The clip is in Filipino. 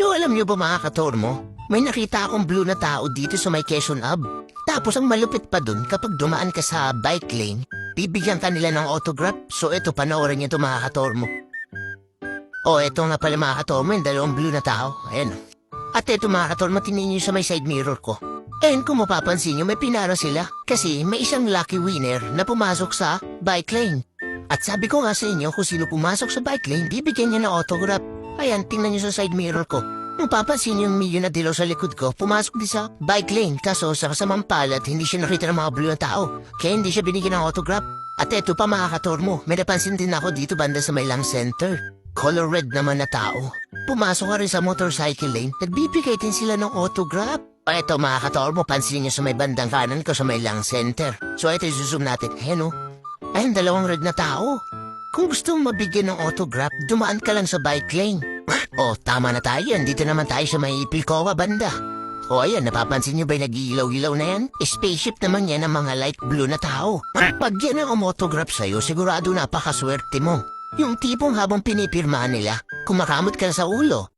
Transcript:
Yo, alam niyo ba mga katormo? May nakita akong blue na tao dito sa may Quezon Ab. Tapos ang malupit pa dun, kapag dumaan ka sa bike lane, bibigyan ka nila ng autograph. So eto, panoorin niyo ito mga katormo. O, eto nga pala mga katormo, yung dalawang blue na tao. Ayan. At eto mga katormo, tingnan niyo sa may side mirror ko. And kung mapapansin niyo, may pinara sila. Kasi may isang lucky winner na pumasok sa bike lane. At sabi ko nga sa inyo, kung sino pumasok sa bike lane, bibigyan niya ng autograph. Ayan, tingnan niyo sa side mirror ko. Kung papansin yung milyon na dilaw sa likod ko, pumasok din sa bike lane. Kaso sa kasamang palad, hindi siya nakita ng mga blue na tao. Kaya hindi siya binigyan ng autograph. At eto pa mga katormo, may napansin din ako dito banda sa may lang center. Color red naman na tao. Pumasok ka rin sa motorcycle lane, nagbibigay din sila ng autograph. O eto mga katormo, pansin niyo sa may bandang kanan ko sa may lang center. So ito zoom natin. Ayan o. Ayun, dalawang red na tao. Kung gusto mong mabigyan ng autograph, dumaan ka lang sa bike lane. Oh, tama na tayo. Dito naman tayo sa may Pilcoa banda. O ayan, napapansin niyo ba yung nag-iilaw-ilaw na yan? Spaceship naman yan ng mga light blue na tao. Pag yan ang umotograph sa'yo, sigurado napakaswerte mo. Yung tipong habang pinipirmahan nila, kumakamot ka na sa ulo.